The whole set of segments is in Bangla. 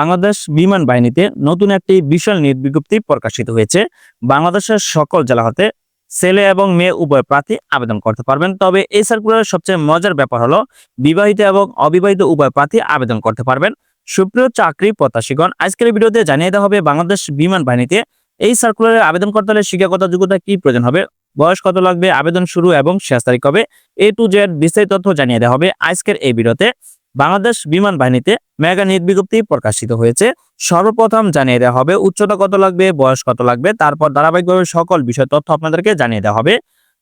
বাংলাদেশ বিমান বাহিনীতে নতুন একটি বিশাল নিয়োগ বিজ্ঞপ্তি প্রকাশিত হয়েছে। বাংলাদেশের সকল জেলা হতে ছেলে এবং মেয়ে উভয় প্রার্থী আবেদন করতে পারবেন। তবে এই সার্কুলারের সবচেয়ে মজার ব্যাপার হলো, বিবাহিত এবং অবিবাহিত উভয় প্রার্থী আবেদন করতে পারবেন। সুপ্রিয় চাকরি প্রত্যাশীগণ, আজকের ভিডিওতে জানিয়ে দেওয়া হবে, বাংলাদেশ বিমান বাহিনীতে এই সার্কুলারে আবেদন করতে হলে শিক্ষাগত যোগ্যতা কি প্রয়োজন হবে, বয়স কত লাগবে, আবেদন শুরু এবং শেষ তারিখ হবে এ টু জেড বিস্তারিত তথ্য জানিয়ে দেওয়া হবে আজকের এই ভিডিওতে। বাংলাদেশ বিমান বাহিনীতে মেগা নিয়োগ বিজ্ঞপ্তি প্রকাশিত হয়েছে। সর্বপ্রথম জানিয়ে দেওয়া হবে, উচ্চতা কত লাগবে, বয়স কত লাগবে, তারপর ধারাবাহিকভাবে সকল বিষয় তথ্য আপনাদেরকে জানিয়ে দেওয়া হবে।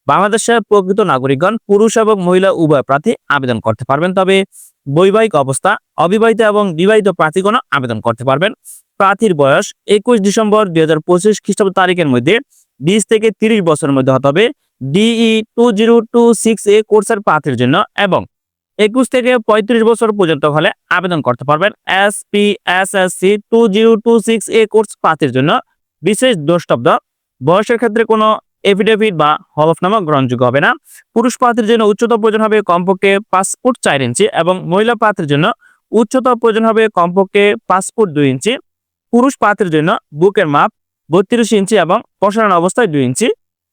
বাংলাদেশের প্রকৃত নাগরিকগণ, পুরুষ এবং মহিলা, উভয় প্রার্থী আবেদন করতে পারবেন, তবে বৈবাহিক অবস্থা, অবিবাহিত এবং বিবাহিত প্রার্থীগণ আবেদন করতে পারবেন। প্রার্থীর বয়স একুশ ডিসেম্বর দুই হাজার পঁচিশ খ্রিস্টাব্দ তারিখের মধ্যে বিশ থেকে তিরিশ বছরের মধ্যে হতে হবে। DE two zero two six A কোর্সের প্রার্থীর জন্য এবং একুশ থেকে পঁয়ত্রিশ বছর পর্যন্ত হলে আবেদন করতে পারবেন S P S S C two zero two six A course প্রার্থীর জন্য। বিশেষ দ্রষ্টব্দ বয়সের ক্ষেত্রে কোনো এফিডেভিট বা হলফনামা গ্রহণযোগ্য হবে না। পুরুষ প্রার্থীর জন্য উচ্চতা প্রয়োজন হবে কমপক্ষে পাসপোর্ট চার ইঞ্চি এবং মহিলা প্রার্থীর জন্য উচ্চতা প্রয়োজন হবে কমপক্ষে পাসপোর্ট দুই ইঞ্চি। পুরুষ প্রার্থীর জন্য বুকের মাপ বত্রিশ ইঞ্চি এবং প্রসারণ অবস্থায় দুই ইঞ্চি।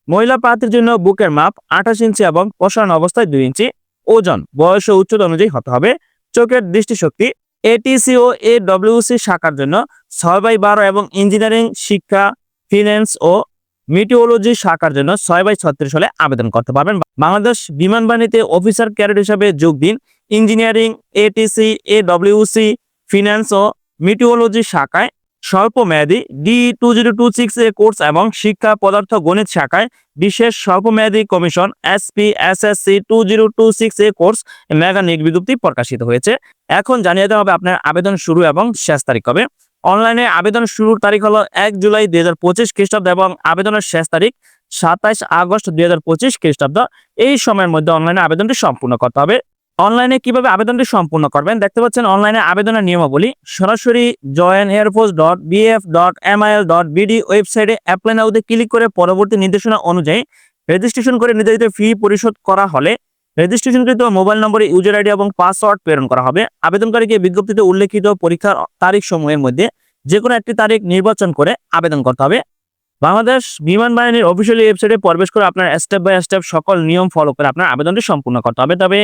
মহিলা প্রার্থীর জন্য বুকের মাপ আঠাশ ইঞ্চি এবং প্রসারণ অবস্থায় দুই ইঞ্চি। ওজন, বয়স ও উচ্চতা অনুযায়ী হতে হবে। চোখের দৃষ্টিশক্তি এটিসি ও এ ডব্লিউসি শাখার জন্য ছয় বাই বারো এবং ইঞ্জিনিয়ারিং শিক্ষা ফিন্যান্স ও মিটিওলজি শাখার জন্য ছয় বাই ছত্রিশ হলে আবেদন করতে পারবেন। বাংলাদেশ বিমান বাহিনীতে অফিসার ক্যাডেট হিসাবে যোগ দিন। Engineering ATC A WC finance O meteorology শাখায় স্বল্প মেয়াদী D two zero two six A course এবং শিক্ষা পদার্থ গণিত শাখায় বিশেষ স্বল্প স্বল্পমেয়াদী commission SP SSC two zero two six A course mega বিজ্ঞপ্তি প্রকাশিত হয়েছে। এখন জানিয়ে দেওয়া হবে আপনার আবেদন শুরু এবং শেষ তারিখ হবে অনলাইনে আবেদন শুরুর তারিখ হলো এক জুলাই দুই হাজার পঁচিশ খ্রিস্টাব্দ এবং আবেদনের শেষ তারিখ সাতাইশ আগস্ট দুই হাজার পঁচিশ খ্রিস্টাব্দ। এই সময়ের মধ্যে অনলাইনে আবেদনটি সম্পূর্ণ করতে হবে। অনলাইনে কীভাবে আবেদনটি সম্পূর্ণ করবেন? দেখতে পাচ্ছেন অনলাইনে আবেদনের নিয়মাবলী সরাসরি join airforce dot BF dot MIL dot BD ওয়েবসাইটে অ্যাপ্লাই নাউতে ক্লিক করে পরবর্তী নির্দেশনা অনুযায়ী রেজিস্ট্রেশন করে নির্ধারিত ফি পরিশোধ করা হলে রেজিস্ট্রেশনকৃত মোবাইল নম্বরে ইউজার আইডি এবং পাসওয়ার্ড প্রেরণ করা হবে। আবেদনকারীকে বিজ্ঞপ্তিতে উল্লেখিত পরীক্ষার তারিখ সমূহের মধ্যে যে কোনো একটি তারিখ নির্বাচন করে আবেদন করতে হবে। বাংলাদেশ বিমান বাহিনীর অফিসিয়ালি ওয়েবসাইটে প্রবেশ করে আপনার স্টেপ বাই স্টেপ সকল নিয়ম ফলো করে আপনার আবেদনটি সম্পূর্ণ করতে হবে। তবে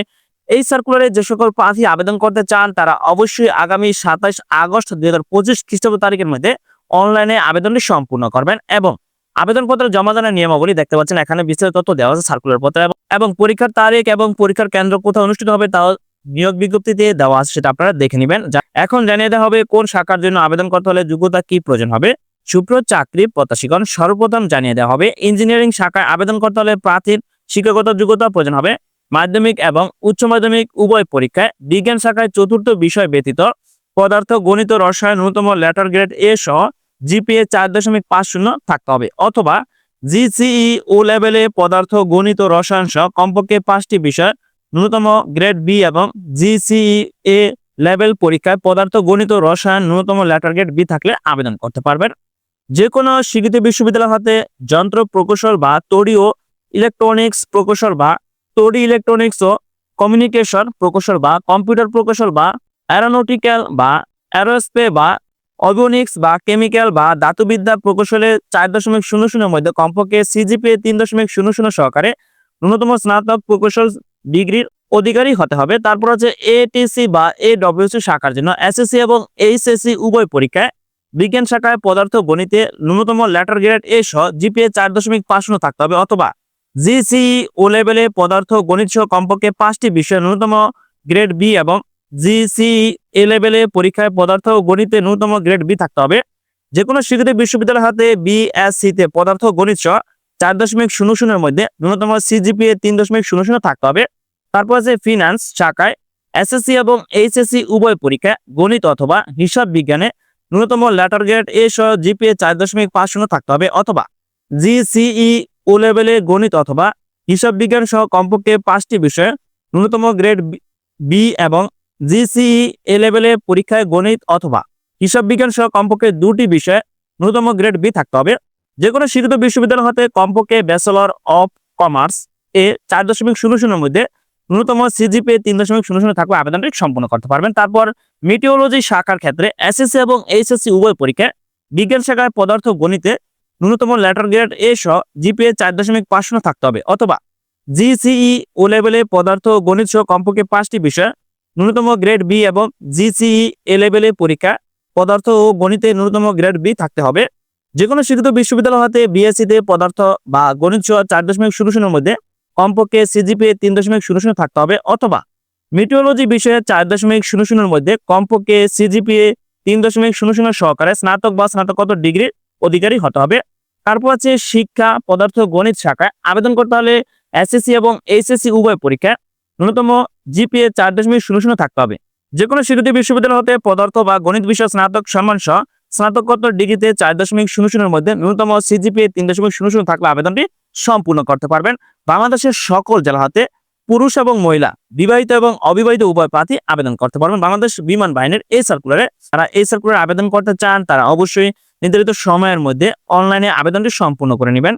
এই সার্কুলারে যে সকল প্রার্থী আবেদন করতে চান, তারা অবশ্যই আগামী সাতাইশ আগস্ট দুই হাজার পঁচিশ খ্রিস্টাব্দ তারিখের মধ্যে অনলাইনে আবেদনটি সম্পূর্ণ করবেন এবং আবেদনপত্র জমা দানের নিয়মাবলী দেখতে পাচ্ছেন। এখানে বিস্তারিত তথ্য দেওয়া আছে সার্কুলার পত্রে এবং- পরীক্ষার তারিখ এবং পরীক্ষার কেন্দ্র কোথায় অনুষ্ঠিত হবে তাও নিয়োগ বিজ্ঞপ্তিতে দেওয়া আছে, সেটা আপনারা দেখে নেবেন। এখন জানিয়ে দেওয়া হবে কোন শাখার জন্য আবেদন করতে হলে যোগ্যতা কি প্রয়োজন হবে। সুপ্র চাকরি প্রত্যাশীগণ, সর্বপ্রথম জানিয়ে দেওয়া হবে ইঞ্জিনিয়ারিং শাখায় আবেদন করতে হলে প্রার্থীর শিক্ষাগত যোগ্যতা প্রয়োজন হবে। মাধ্যমিক এবং উচ্চ মাধ্যমিক উভয় পরীক্ষায় বিজ্ঞান শাখায় চতুর্থ বিষয় ব্যতীত পদার্থ, গণিত, রসায়ন, ন্যূনতম লেটার গ্রেড এ সহ জিপিএ চার দশমিক পাঁচ শূন্য থাকতে হবে। অথবা জিসিই ও লেভেলে পদার্থ, গণিত, রসায়ন সহ কমপক্ষে পাঁচটি বিষয় ন্যূনতম গ্রেড বি এবং জিসিই এ লেভেল পরীক্ষায় পদার্থ, গণিত, রসায়ন, ন্যূনতম লেটার গ্রেড বি থাকলে আবেদন করতে পারবেন। যে কোনো স্বীকৃত বিশ্ববিদ্যালয় হতে যন্ত্র প্রকৌশল বা তড়ি ও ইলেকট্রনিক্স প্রকৌশল বা তড়ি ইলেকট্রনিক্স ও কমিউনিকেশন প্রকৌশল বা কম্পিউটার প্রকৌশল বা অ্যারোনটিক্যাল বা অ্যারোস্পে বা অবিওনিক্স বা কেমিক্যাল বা ধাতুবিদ্যা প্রকৌশলে চার দশমিক শূন্য শূন্যের মধ্যে কমপক্ষে সিজিপিএ তিন দশমিক শূন্য শূন্য সহকারে ন্যূনতম স্নাতক প্রকৌশল ডিগ্রির অধিকারী হতে হবে। তারপর হচ্ছে এটিসি বা এ ডব্লিউসি শাখার জন্য এসএসসি এবং এইচএসসি উভয় পরীক্ষায় বিজ্ঞান শাখায় পদার্থ গণিতে ন্যূনতম লেটার গ্রেড এ সহ জিপিএ চার দশমিক পাঁচ শূন্য থাকতে হবে অথবা জিসিই ও লেভেলে পদার্থ গণিত সহ কমপক্ষে পাঁচটি বিষয় ন্যূনতম গ্রেড বি এবং জিসিই এ লেভেলে পরীক্ষায় পদার্থ ও গণিতে ন্যূনতম গ্রেড বি থাকতে হবে। যে কোনো স্বীকৃত বিশ্ববিদ্যালয় হাতে বিএসসি তে পদার্থ গণিত সহ চার দশমিক শূন্য শূন্যের মধ্যে ন্যূনতম সিজিপিএ তিন দশমিক শূন্য শূন্য থাকতে হবে। তারপর আছে ফিনান্স শাখায়। এসএসসি এবং এইচএসসি উভয় পরীক্ষা গণিত অথবা হিসাব বিজ্ঞানে ন্যূনতম লেটার গ্রেড এ সহ জিপিএ চার দশমিক পাঁচ শূন্য থাকতে হবে অথবা জিসিই ও লেভেলে গণিত অথবা হিসাব বিজ্ঞান সহ কমপক্ষে পাঁচটি বিষয়ে ন্যূনতম গ্রেড বি এবং জিসিই এ লেভেলে পরীক্ষায় গণিত অথবা হিসাব বিজ্ঞান সহ কমপক্ষে দুটি বিষয়ে ন্যূনতম গ্রেড বি থাকতে হবে। যে কোনো স্বীকৃত বিশ্ববিদ্যালয় হতে কমপক্ষে ব্যাচেলর অফ কমার্স এ চার দশমিক শূন্য শূন্যের মধ্যে ন্যূনতম সিজিপি তিন দশমিক শূন্য শূন্য থাকলে আবেদনটি সম্পূর্ণ করতে পারবেন। তারপর মিটিওলজি শাখার ক্ষেত্রে এসএসসি এবং এইচএসসি উভয় পরীক্ষায় বিজ্ঞান শাখায় পদার্থ গণিতে ন্যূনতম লেটার গ্রেড এ সহ জিপিএ চার দশমিক পাঁচ শূন্য থাকতে হবে। অথবা জিসিই ও লেভেলে পদার্থ গণিত সহ কমপক্ষে পাঁচটি বিষয়, ন্যূনতম গ্রেড বি এবং জিসিই এ লেভেলে পরীক্ষা, পদার্থ ও গণিতে ন্যূনতম গ্রেড বি থাকতে হবে। যে কোনো শিক্ষিত বিশ্ববিদ্যালয় হতে বিএসসিতে পদার্থ বা গণিত সহ চার দশমিক শূন্য শূন্যের মধ্যে কমপক্ষে সিজিপিএ তিন দশমিক শূন্য শূন্য থাকতে হবে। অথবা মিটিওলজি বিষয়ে চার দশমিক শূন্য শূন্যের মধ্যে কমপক্ষে সিজিপিএ তিন দশমিক শূন্য শূন্য সহকারে স্নাতক বা স্নাতকোত্তর ডিগ্রির অধিকারী হতে হবে। তারপর আছে শিক্ষা, পদার্থ, গণিত শাখায় আবেদন করতে হলে এসএসসি এবং এইচএসসি উভয় পরীক্ষা ন্যূনতম জিপিএ চার দশমিক শূন্য শূন্য থাকতে হবে। যে কোনো শিক্ষিত বিশ্ববিদ্যালয় হতে পদার্থ বা গণিত বিষয় স্নাতক সম্মান সহ স্নাতকোত্তর ডিগ্রিতে চার দশমিক শূন্য শূন্যের মধ্যে ন্যূনতম সিজিপিএ তিন দশমিক শূন্য শূন্য থাকলে আবেদনটি সম্পূর্ণ করতে পারবেন। বাংলাদেশের সকল জেলা হতে পুরুষ এবং মহিলা, বিবাহিত এবং অবিবাহিত উভয় প্রার্থী আবেদন করতে পারবেন। বাংলাদেশ বিমান বাহিনীর এই সার্কুলারে যারা এই সার্কুলারে আবেদন করতে চান, তারা অবশ্যই নির্ধারিত সময়ের মধ্যে অনলাইনে আবেদনটি সম্পূর্ণ করে নেবেন।